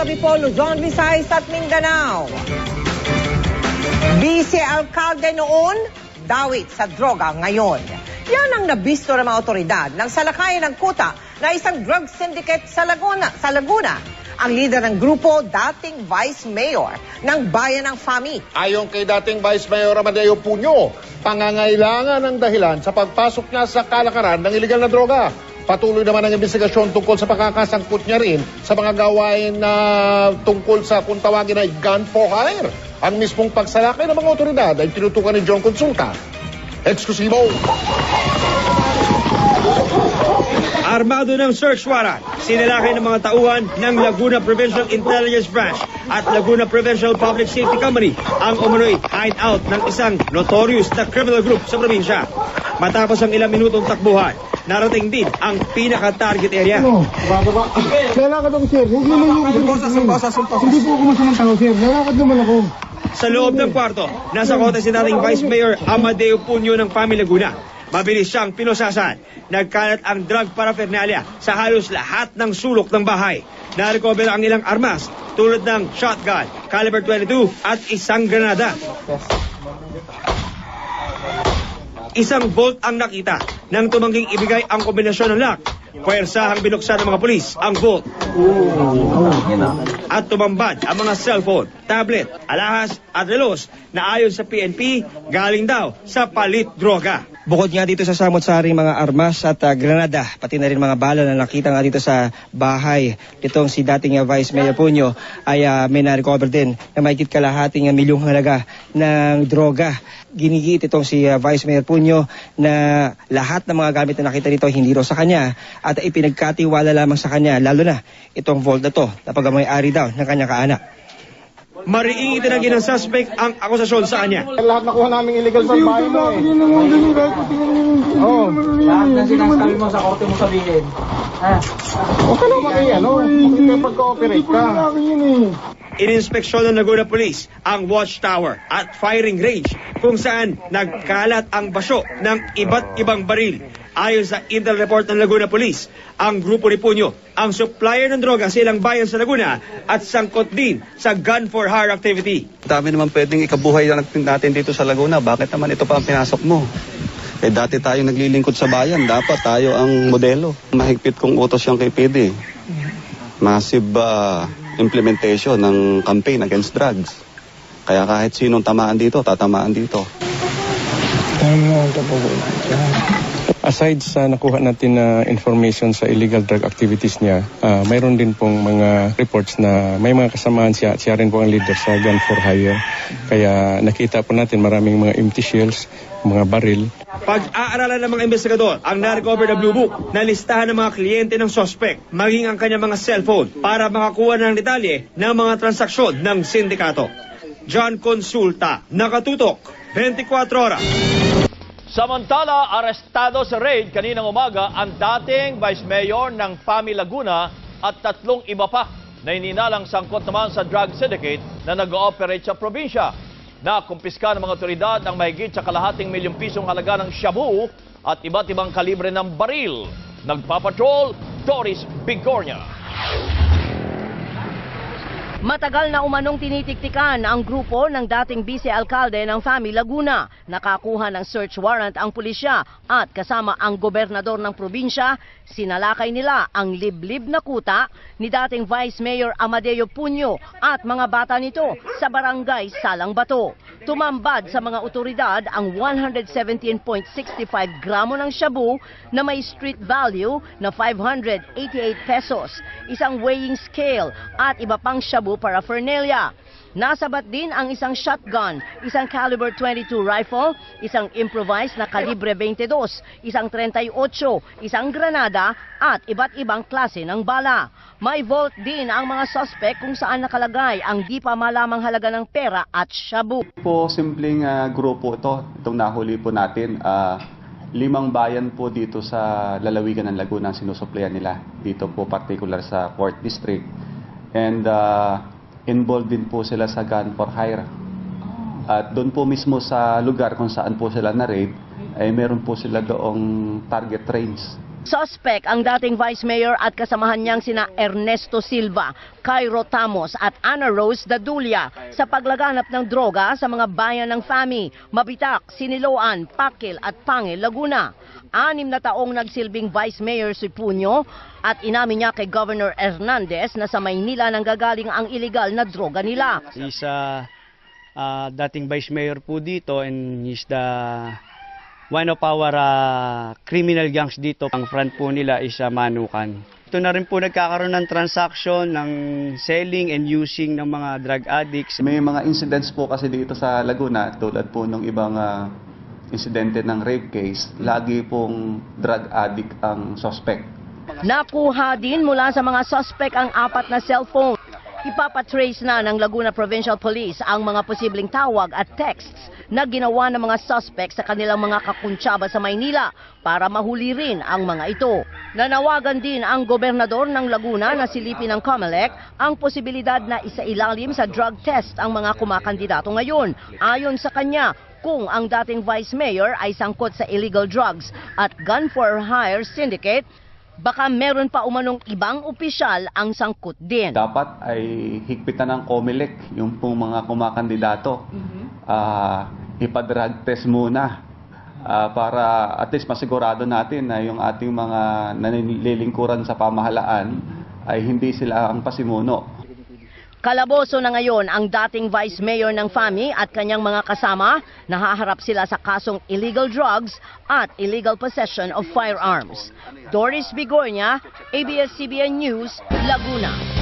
gabi po, Luzon, Visayas at Mindanao. Vice Alcalde noon, dawit sa droga ngayon. Yan ang nabisto ng mga otoridad ng salakayan ng kuta na isang drug syndicate sa Laguna. Sa Laguna. Ang leader ng grupo, dating Vice Mayor ng Bayan ng Fami. Ayon kay dating Vice Mayor Amadeo Puño, pangangailangan ng dahilan sa pagpasok niya sa kalakaran ng iligal na droga. Patuloy naman ang investigasyon tungkol sa pagkakasangkot niya rin sa mga gawain na tungkol sa kung tawagin ay gun for hire. Ang mismong pagsalakay ng mga otoridad ay tinutukan ni John Consulta. Eksklusibo! Armado ng search warrant, sinalakay ng mga tauhan ng Laguna Provincial Intelligence Branch at Laguna Provincial Public Safety Company ang umunoy hideout ng isang notorious na criminal group sa probinsya. Matapos ang ilang minutong takbuhan, narating din ang pinaka-target area. Lalakad ako, sir. Huwag naman yung... Hindi po ako masamang tao, sir. Lalakad naman ako. Sa loob ng kwarto, nasa kote si dating Vice Mayor Amadeo Puño ng Pami Laguna. Mabilis siyang pinusasan. Nagkalat ang drug paraphernalia sa halos lahat ng sulok ng bahay. Narecover ang ilang armas tulad ng shotgun, caliber 22 at isang granada. Isang bolt ang nakita nang tumangging ibigay ang kombinasyon ng lock. Puwersahang binuksan ng mga pulis ang bolt. At tumambad ang mga cellphone, tablet, alahas at relos na ayon sa PNP galing daw sa palit droga. Bukod nga dito sa samot-saring mga armas at ah, granada, pati na rin mga bala na nakita nga dito sa bahay nitong si dating ah, Vice Mayor Punyo ay ah, may na-recover din na mahigit kalahating ah, milyong halaga ng droga. Ginigit itong si ah, Vice Mayor Punyo na lahat ng mga gamit na nakita dito hindi raw sa kanya at ipinagkatiwala lamang sa kanya lalo na itong vault na to na pagmamay-ari daw ng kanyang kaanak. Mariing itinanggi ng suspect ang akusasyon sa kanya. Lahat nakuha namin illegal sa bahay mo eh. niya naman ganun kahit pati nga naman. Oo. Lahat ng sinasabi mo sa korte mo sabihin. Ha? Huwag ka naman kaya, ano? Huwag ka pag-cooperate ka. Lalaki yun eh. Ininspeksyon ng Laguna Police ang watchtower at firing range kung saan nagkalat ang basyo ng iba't ibang baril. Ayon sa intel report ng Laguna Police, ang grupo ni Punyo ang supplier ng droga sa ilang bayan sa Laguna at sangkot din sa gun for hire activity. Dami naman pwedeng ikabuhay natin dito sa Laguna. Bakit naman ito pa ang pinasok mo? Eh dati tayo naglilingkod sa bayan, dapat tayo ang modelo. Mahigpit kong utos yung kay PD. Massive ah, implementation ng campaign against drugs. Kaya kahit sinong tamaan dito, tatamaan dito. Aside sa nakuha natin na information sa illegal drug activities niya, ah, mayroon din pong mga reports na may mga kasamaan siya at siya rin po ang leader sa gun for hire. Kaya nakita po natin maraming mga empty shells, mga baril. Pag-aaralan ng mga investigador ang na-recover na Blue Book na listahan ng mga kliyente ng suspect, maging ang kanyang mga cellphone para makakuha ng detalye ng mga transaksyon ng sindikato. John Consulta, nakatutok, 24 oras. Samantala, arestado sa raid kaninang umaga ang dating Vice Mayor ng Pami Laguna at tatlong iba pa na ininalang sangkot naman sa drug syndicate na nag-ooperate sa probinsya. Nakumpiska ng mga otoridad ang mahigit sa kalahating milyong pisong halaga ng shabu at iba't ibang kalibre ng baril. Nagpapatrol, Doris Bigornia. Matagal na umanong tinitiktikan ang grupo ng dating vice-alkalde ng Fami Laguna. Nakakuha ng search warrant ang pulisya at kasama ang gobernador ng probinsya, sinalakay nila ang liblib na kuta ni dating Vice Mayor Amadeo Puño at mga bata nito sa barangay Salang Bato. Tumambad sa mga otoridad ang 117.65 gramo ng shabu na may street value na 588 pesos, isang weighing scale at iba pang shabu paraphernalia. Nasabat din ang isang shotgun, isang caliber 22 rifle, isang improvised na kalibre 22, isang 38, isang granada at iba't ibang klase ng bala. May vault din ang mga suspect kung saan nakalagay ang di pa malamang halaga ng pera at shabu. Po, simpleng ah, grupo ito, itong nahuli po natin. ah, limang bayan po dito sa lalawigan ng Laguna ang sinusuplayan nila. Dito po particular sa Port District. And ah, involved din po sila sa gun for hire. At doon po mismo sa lugar kung saan po sila na-raid, ay meron po sila doong target range Suspect ang dating Vice Mayor at kasamahan niyang sina Ernesto Silva, Cairo Tamos at Ana Rose Dadulia sa paglaganap ng droga sa mga bayan ng FAMI, Mabitak, Siniloan, Pakil at Pangil, Laguna. Anim na taong nagsilbing Vice Mayor si Punyo at inamin niya kay Governor Hernandez na sa Maynila nang gagaling ang illegal na droga nila. He's uh, uh, dating vice mayor po dito and he's the one of our uh, criminal gangs dito. Ang front po nila is uh, Manukan. Ito na rin po nagkakaroon ng transaction ng selling and using ng mga drug addicts. May mga incidents po kasi dito sa Laguna, tulad po ng ibang ah, insidente ng rape case, lagi pong drug addict ang suspect. Nakuha din mula sa mga suspect ang apat na cellphone. Ipapatrace na ng Laguna Provincial Police ang mga posibleng tawag at texts na ginawa ng mga suspect sa kanilang mga kakuntsaba sa Maynila para mahuli rin ang mga ito. Nanawagan din ang gobernador ng Laguna na silipin ng COMELEC ang posibilidad na isailalim sa drug test ang mga kumakandidato ngayon. Ayon sa kanya, kung ang dating vice mayor ay sangkot sa illegal drugs at gun for hire syndicate, baka meron pa umanong ibang opisyal ang sangkot din. Dapat ay higpitan ng COMELEC yung pong mga kumakandidato. Ah, ipa-drug test muna ah, para at least masigurado natin na yung ating mga nanililingkuran sa pamahalaan ay hindi sila ang pasimuno. Kalaboso na ngayon ang dating vice mayor ng FAMI at kanyang mga kasama. Nahaharap sila sa kasong illegal drugs at illegal possession of firearms. Doris Bigornia, ABS-CBN News, Laguna.